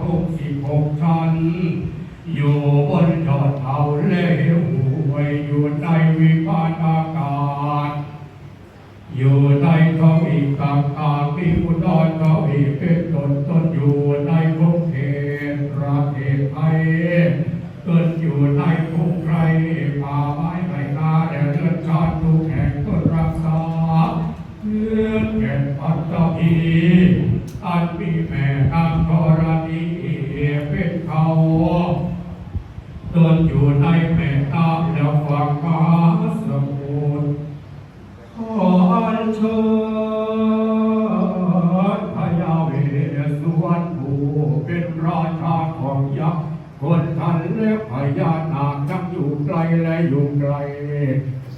ทุกสิบหกชั้น อยู่บนยอดเขาเลวหวยอยู่ในวิมานอากาศ อยู่ในท้องอีกกา ตนอยู่ในแม่น้ำแล้วฟังมหาสมุทรขออัญเชิญพญาเวสสุวรรณผู้เป็นราชาของยักษ์คนทันและพญานาคทั้งอยู่ไกลและอยู่ไกล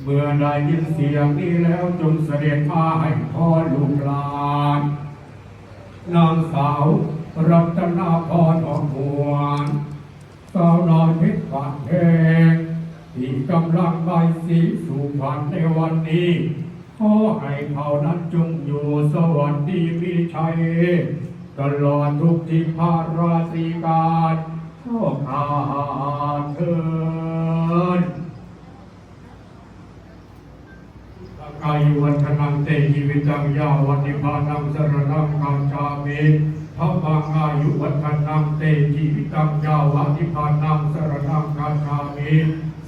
เมื่อได้ยินเสียงนี้แล้วจงเสด็จมาให้พ่อลูกหลานนางสาวรัตนาพรออนหวน สาวน้อยเพชรบานแพงที่กำลังใบสีสู่ฝันในวันนี้ขอให้เขานั้นจงอยู่สวัสดีมีชัย ตลอดทุกที่พาราตรีการขอขาเถินกายุวันธนังเตชีวิตังยาวันนิพานังสรณังคัจามิ พระบางอายุวันธนังเตชีวิตังยาวันนิพานังสรณังคัจฉามิ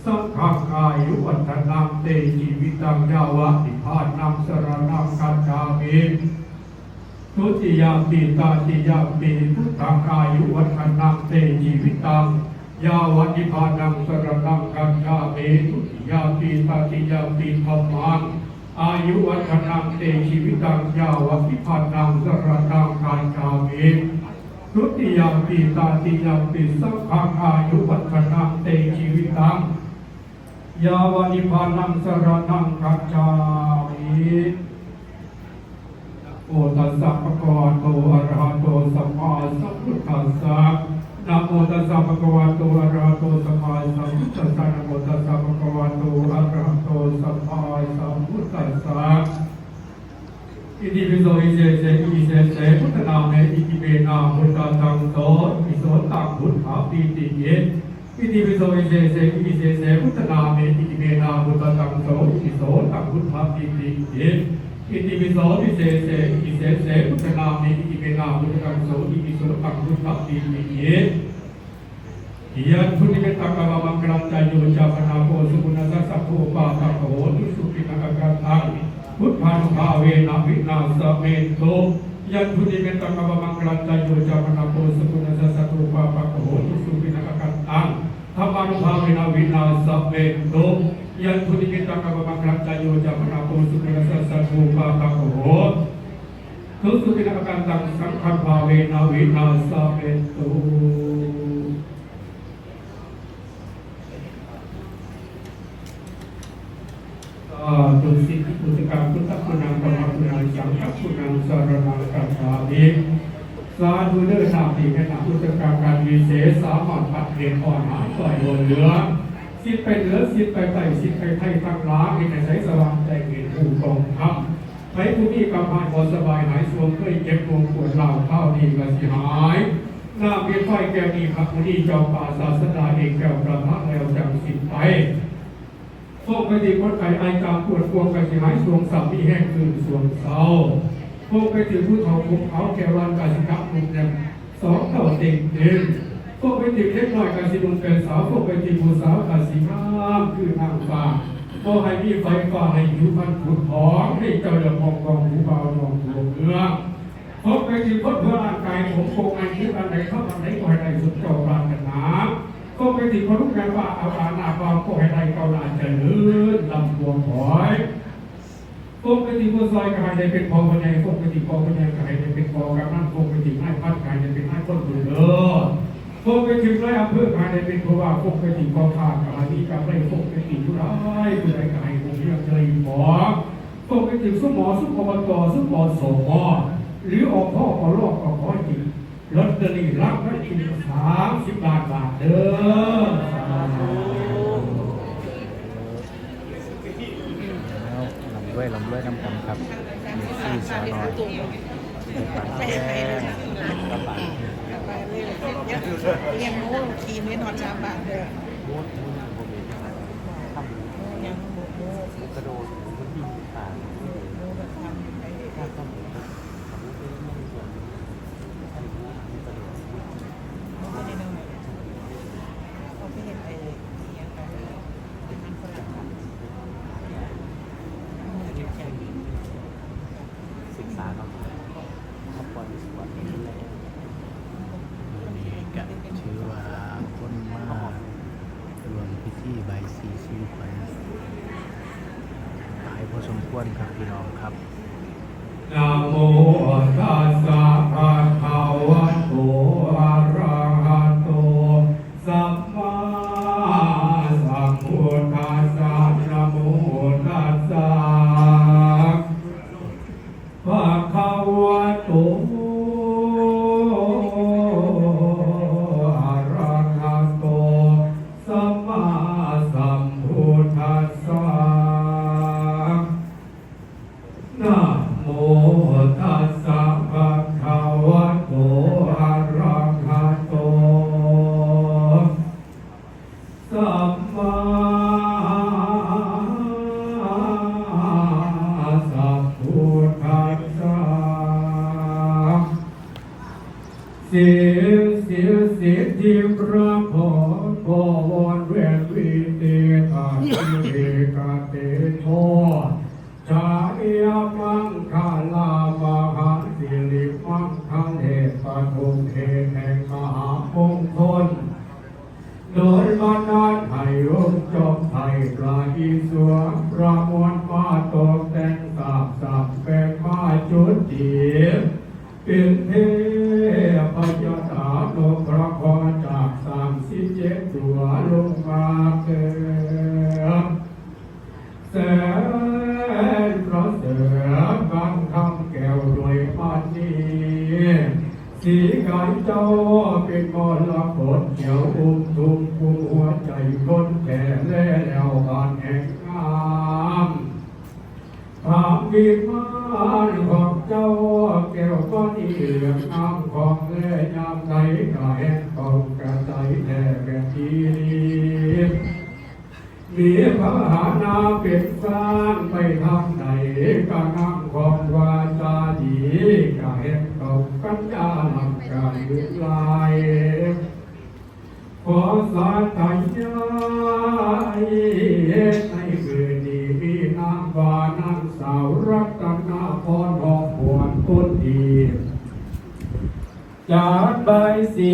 สังฆังอายุวันธนังเตชีวิตังยาวันนิพานังสรณังคัจฉามิทุติยามปีตาติยามปีพุทธังอายุวัฒนังเตชีวิตังยาวันิพานังสรณังกัจฉามิทุติยามปีตาติยามปีธรรมัง อายุวัฒนังเตชีวิตังยาวันิพานังสรณังกัจฉามิทุติยมปีตาติยมปีสังฆังอายุวัฒนังเตชีวิตังยาวันิพานังสรณังกัจฉามิโอตัสสะภะคะวะโตอะระหะโตสัมมาสัมพุทธัสสะนะโมตัสสะภะคะวะโตอะระหะโตสัมมาสัมพุทธัสสะนะโมตัสสะภะคะวะโตอะระหะโตสัมมาสัมพุทธัสสะ อิติปิโสอิเสเสอิเสเสพุทธนาเมอิติเมนาพุทธตังโสอิโสตังพุทธาปิติเยอิติปิโสอิเสเสอิเสเสพุทธนาเมอิติเมนาพุทธตังโสอิโสตังพุทธาปิติเยอิติปิโสวิเศษเสอิเศษเสพุทธนามิอิติเมนาพุทธกังโสอิติโสตังพุทธติมิเยยันทุติเมตังกะมังกรัจจโยจาปนาโกสุกุณสัสสะโภปาตะโหตุสุขินังกัตตัง พุทธานุภาเวนะวินาสเมโตยันพุทธิเมตตังกบมังกลันตายโยจามนาโพสกุณสัสกุปาปะโหตุสุปินกกันตังธรรมานุภาเวนะวินาสเมโตยันพุทธิเมตตังกบมังกลันตายโยจามนาโพสุปินสัสกุปาปะโหตุสุปินกกันตังสังฆภาเวนะวินาสเมโตตุสิ พุทธคุณังธรมคุณังสังฆคุณังสรนังกัจฉามิสาธุเด้อสามปีแค่นาพุทธกรรการวิเศษสามารถปัดเรียนอ่อนหายต่อยบนเหลือสิทธิ์ไปเหนือสิทธิ์ไปใต้สิทธิ์ไปไทยทั้งหลายให้ใช้สว่างใจเห็นผู้ตรงธรรมไปผู้นี้กำพายพอสบายหายสวงเคยเจ็บปวดปวดเหล่าเข้าวดีก็สิหายหน้าเพียนไฟแก้วนี้พระผู้นี้เจ้าป่าศาสดาเอกแก้วประพะแล้วจังสิทธิ์ไป พวกปฏิคนไข้ไอจามปวดปวดไปสิหายสวงสับมีแห้งคืนสวงเศร้าพวกไปถึงผู้เฒ่าภูเขาแกวรันกาสิกะมุกเนี่ยสองเต่าเต็งเต็มพวกไปติดเล็กน้อยกาสิบุญเป็นสาวพวกไปติดผู้สาวกาสิงามคือนางฟ้าพวกให้มีไฟฟ้าให้อยู่พันผุดหอมให้เจ้าเดือดมองกองหูเบามองหัวเมืองพวกไปติดพดเพื่อร่างกายผมโกงอันคิดอันไหนเข้าอันไหนก็ให้ได้สุดเจ้าปรารถนา พวกติดคนทุกอย่างว่าเอาอาณาความก็ให้ได้เกาหน้าเจริญลำพวงหอยปกติผู้ซอยกายได้เป็นพอคนใหญ่ปกติพอคนใหญ่กายได้เป็นพองกำนันปกติให้พัดกายได้เป็นให้คนดูเด้อปกติไรอำเภอกายได้เป็นผู้ว่าปกติกองขากายนี้กับไรปกติผู้ร้ายผู้ใดกายคงยังเลยหมอปกติสุหมอสุอบตสุหมอสมอหรือออกพ่อขอรอกก็ขอจริง ลอตเตอรี่รับไว้อีกสามสิบบาทบาทเด้อลำด้วยลำด้วยน้ำกันครับมีซี่สาวน้อยเด็กปันแดงกระบะเลี้ยงหมูขี่ไม่นอนชามบานเด้อม้วนม้วนอย่างผมเองทำหมูยังหมูหมูกระโดดมันวิ่งผ่าน หมูแบบทำไป ถ้าต้องทำให้เป็นเรื่องส่วนให้รู้ให้กระโดด หมูไม่ได้น้อยเขาไปเห็นไอ้เลี้ยงกันเป็นมันฝรั่งครับมือเก็บแขน ศึกษาก่อนถ้าปล่อยสวนนี่แหละ นี่ก็ชื่อว่าคนม ซี่ใบซีซีขวัญหลายพอสมควรครับพี่น้องครับนะโมตัสสะภะ กาเตโทชาเอียมังคาลามหาสิริมังคันเหตุปฐุมเหตุแห่งมหามงคลโดยมานานให้องค์จอมไทยปลาอีสวงประมวลมาตกแต่งสาบสับเป็นมาจุดเดียเป็นเท สีกันเจ้าเป็นมรกตเขียวอุ้มทุ่มกุมหัวใจคนแก่แล้วบานแห่งงามภาพวิมานของเจ้าแก้วก้อนเหลืองงามของแล่ยามใดก็แห่งของกระใจแท้แบบนี้มีพระหานาเป็นสร้างไปทางไหนก็นั่งความวาจาดีก็เห็นตกกัญญา ลายลุกลายขอสาธยายในคืนนี้มีนางวานางสาวรัตนาพรทองปวนคนดีจากใบสี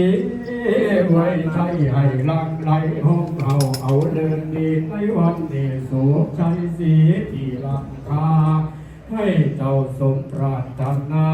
ไว้ใช้ให้ลักไหลห้องเราเอาเดินดีในวันนี้สุขใจสีที่ลักคาให้เจ้าสมปรารถนา